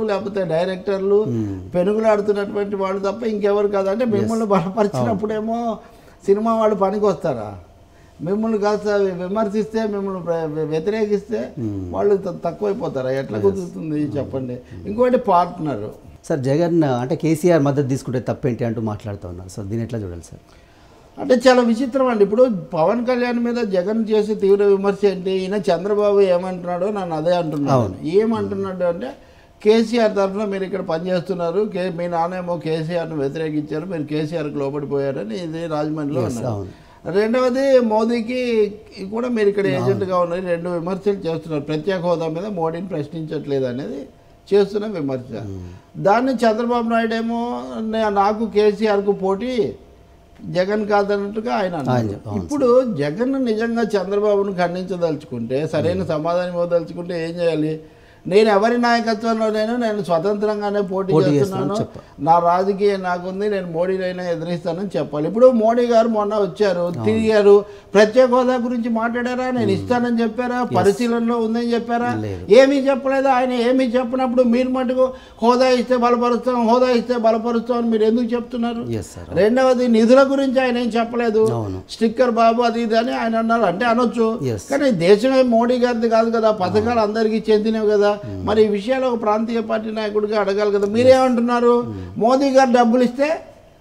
లేకపోతే డైరెక్టర్లు పెనుగులాడుతున్నటువంటి వాళ్ళు తప్ప ఇంకెవరు కాదు. అంటే మిమ్మల్ని బలపరిచినప్పుడేమో సినిమా వాళ్ళు పనికి వస్తారా మిమ్మల్ని కాస్త విమర్శిస్తే మిమ్మల్ని వ్యతిరేకిస్తే వాళ్ళు తక్కువైపోతారా? ఎట్లా కుదురుతుంది చెప్పండి. ఇంకోటి పార్ట్నర్. సార్ జగన్ అంటే కేసీఆర్ మద్దతు తీసుకుంటే తప్పేంటి అంటూ మాట్లాడుతూ ఉన్నారు. సార్ దీన్ని ఎట్లా చూడాలి సార్? అంటే చాలా విచిత్రం అండి. ఇప్పుడు పవన్ కళ్యాణ్ మీద జగన్ చేసే తీవ్ర విమర్శ ఏంటి? ఈయన చంద్రబాబు ఏమంటున్నాడో నన్ను అదే అంటున్నాను ఏమంటున్నాడు అంటే కేసీఆర్ తరఫున మీరు ఇక్కడ పనిచేస్తున్నారు. కే మీ నాన్నేమో కేసీఆర్ను వ్యతిరేకించారు. మీరు కేసీఆర్కి లోబడిపోయారని ఇది రాజమండ్రిలో అన్నారు. రెండవది మోదీకి కూడా మీరు ఇక్కడ ఏజెంట్గా ఉన్నారు రెండు విమర్శలు చేస్తున్నారు. ప్రత్యేక హోదా మీద మోడీని ప్రశ్నించట్లేదు అనేది చేస్తున్న విమర్శ. దాన్ని చంద్రబాబు నాయుడు ఏమో "నే- నాకు కేసీఆర్కు పోటీ జగన్ కాదన్నట్టుగా ఆయన ఇప్పుడు జగన్ నిజంగా చంద్రబాబును ఖండించదలుచుకుంటే సరైన సమాధానం ఇవ్వదలుచుకుంటే ఏం చేయాలి? నేను ఎవరి నాయకత్వంలో నేను నేను స్వతంత్రంగానే పోటీ చేస్తున్నాను. నా రాజకీయం నాకుంది నేను మోడీనైనా ఎదిరిస్తానని చెప్పాలి. ఇప్పుడు మోడీ గారు మొన్న వచ్చారు తిరిగారు. ప్రత్యేక హోదా గురించి మాట్లాడారా? నేను ఇస్తానని చెప్పారా? పరిశీలనలో ఉందని చెప్పారా. ఏమీ చెప్పలేదు. ఆయన ఏమీ చెప్పినప్పుడు మీరు మటుకు హోదా ఇస్తే బలపరుస్తాం హోదా ఇస్తే బలపరుస్తాం అని మీరు ఎందుకు చెప్తున్నారు? రెండవది నిధుల గురించి ఆయన ఏం చెప్పలేదు. స్టిక్కర్ బాబు అది ఇది అని ఆయన అన్నారు అంటే అనొచ్చు. కానీ దేశమే మోడీ గారిది కాదు కదా. పథకాలు అందరికీ చెందినవి కదా. మరి ఈ విషయాలు ఒక ప్రాంతీయ పార్టీ నాయకుడిగా అడగాలి కదా. మీరేమంటున్నారు? మోదీ గారు డబ్బులు ఇస్తే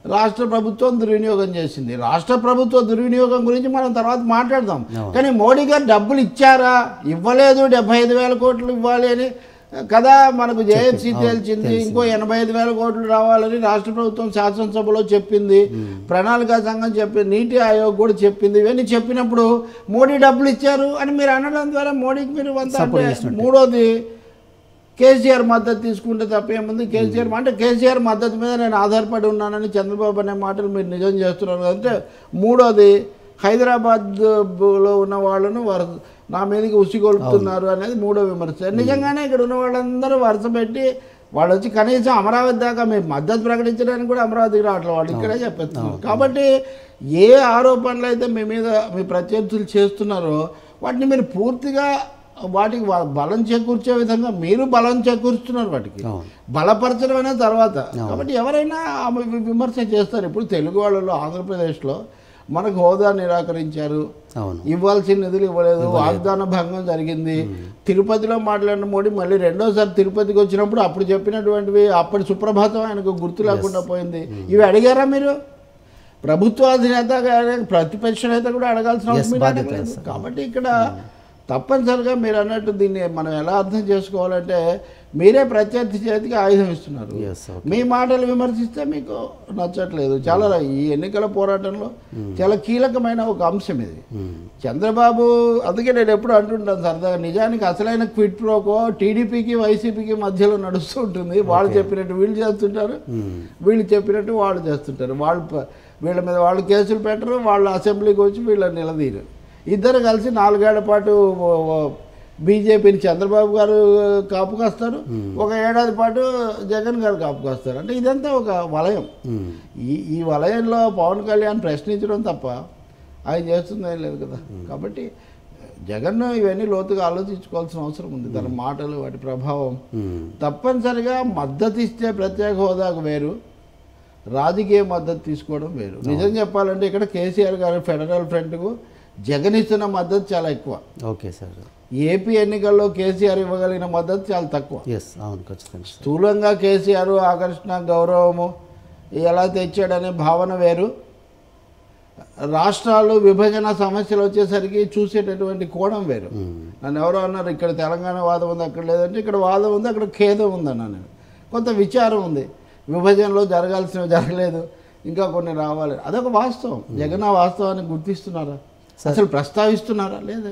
రాష్ట్ర ప్రభుత్వం దుర్వినియోగం చేసింది. రాష్ట్ర ప్రభుత్వ దుర్వినియోగం గురించి మనం తర్వాత మాట్లాడదాం. కానీ మోడీ గారు డబ్బులు ఇచ్చారా? ఇవ్వలేదు. డెబ్బై ఐదు వేల కోట్లు ఇవ్వాలి అని కదా మనకు జేఎఫ్సీ తేల్చింది. ఇంకో ఎనభై ఐదు వేల కోట్లు రావాలని రాష్ట్ర ప్రభుత్వం శాసనసభలో చెప్పింది. ప్రణాళికా సంఘం చెప్పింది నీతి ఆయోగ్ కూడా చెప్పింది. ఇవన్నీ చెప్పినప్పుడు మోడీ డబ్బులు ఇచ్చారు అని మీరు అనడం ద్వారా మోడీకి మీరు వంత చేసినట్టే. మూడోది కేసీఆర్ మద్దతు తీసుకుంటే తప్పేముంది కేసీఆర్ అంటే కేసీఆర్ మద్దతు మీద నేను ఆధారపడి ఉన్నానని చంద్రబాబు అనే మాటలు మీరు నిజం చేస్తున్నారు. అంటే మూడోది హైదరాబాద్లో ఉన్న వాళ్ళను వర నా మీదకి ఉసిగొలుపుతున్నారు అనేది మూడో విమర్శ. నిజంగానే ఇక్కడ ఉన్న వాళ్ళందరూ వరుస పెట్టి వాళ్ళు వచ్చి కనీసం అమరావతి దాకా మేము మద్దతు ప్రకటించడానికి కూడా అమరావతికి రావట్లేదు. వాళ్ళు ఇక్కడే చెప్పేస్తున్నారు. కాబట్టి ఏ ఆరోపణలు అయితే మీ మీద మీ ప్రత్యర్థులు చేస్తున్నారో వాటిని మీరు పూర్తిగా వాటికి బలం చేకూర్చే విధంగా మీరు బలం చేకూరుస్తున్నారు వాటికి. అవును. బలపరచడం అనేది తర్వాత. కాబట్టి ఎవరైనా విమర్శ చేస్తారు. ఇప్పుడు తెలుగు వాళ్ళలో ఆంధ్రప్రదేశ్లో మనకు హోదా నిరాకరించారు. ఇవ్వాల్సిన నిధులు ఇవ్వలేదు. వాగ్దాన భంగం జరిగింది. తిరుపతిలో మాట్లాడిన మోడీ మళ్ళీ రెండోసారి తిరుపతికి వచ్చినప్పుడు అప్పుడు చెప్పినటువంటివి అప్పటి సుప్రభాతం ఆయనకు గుర్తు లేకుండా పోయింది. ఇవి అడిగారా మీరు? ప్రభుత్వ అధినేత గాని, ప్రతిపక్ష నేత కూడా అడగాల్సిన అవసరం. కాబట్టి ఇక్కడ తప్పనిసరిగా మీరు అన్నట్టు దీన్ని మనం ఎలా అర్థం చేసుకోవాలంటే మీరే ప్రత్యర్థి చేతికి ఆయుధం ఇస్తున్నారు. మీ మాటలు విమర్శిస్తే మీకు నచ్చట్లేదు. చాలా ఈ ఎన్నికల పోరాటంలో చాలా కీలకమైన ఒక అంశం ఇది. చంద్రబాబు అందుకే నేను ఎప్పుడు అంటుంటాను సరదాగా నిజానికి అసలైన క్విట్ ప్రోకో టీడీపీకి వైసీపీకి మధ్యలో నడుస్తూ ఉంటుంది. వాళ్ళు చెప్పినట్టు వీళ్ళు చేస్తుంటారు. వీళ్ళు చెప్పినట్టు వాళ్ళు చేస్తుంటారు. వాళ్ళు వీళ్ళ మీద వాళ్ళు కేసులు పెట్టరు వాళ్ళు అసెంబ్లీకి వచ్చి వీళ్ళని నిలదీరు ఇద్దరు కలిసి నాలుగేళ్ళ పాటు బీజేపీని చంద్రబాబు గారు కాపు కాస్తారు. ఒక ఏడాది పాటు జగన్ గారు కాపు కాస్తారు. అంటే ఇదంతా ఒక వలయం. ఈ ఈ వలయంలో పవన్ కళ్యాణ్ ప్రశ్నించడం తప్ప ఆయన చేస్తుంది లేదు కదా. కాబట్టి జగన్ ఇవన్నీ లోతుగా ఆలోచించుకోవాల్సిన అవసరం ఉంది. తన మాటలు వాటి ప్రభావం. తప్పనిసరిగా మద్దతు ఇస్తే ప్రత్యేక హోదాకు వేరు. రాజకీయ మద్దతు తీసుకోవడం వేరు. నిజం చెప్పాలంటే ఇక్కడ కేసీఆర్ గారు ఫెడరల్ ఫ్రంట్కు జగన్ ఇస్తున్న మద్దతు చాలా ఎక్కువ. Okay sir. ఏపీ ఎన్నికల్లో కేసీఆర్ ఇవ్వగలిగిన మద్దతు చాలా తక్కువ. ఎస్ అవును ఖచ్చితంగా స్థూలంగా కేసీఆర్ ఆకర్షణ గౌరవము ఎలా తెచ్చాడనే భావన వేరు. రాష్ట్రాలు విభజన సమస్యలు వచ్చేసరికి చూసేటటువంటి కోణం వేరు. నన్ను ఎవరో అన్నారు ఇక్కడ తెలంగాణ వాదం ఉంది అక్కడ లేదంటే ఇక్కడ వాదం ఉంది అక్కడ ఖేదం ఉందన్నా నేను. కొంత విచారం ఉంది. విభజనలో జరగాల్సినవి జరగలేదు ఇంకా కొన్ని రావాలి. అదొక వాస్తవం. జగన్ ఆ వాస్తవాన్ని గుర్తిస్తున్నారా? అసలు ప్రస్తావిస్తున్నారా లేదా?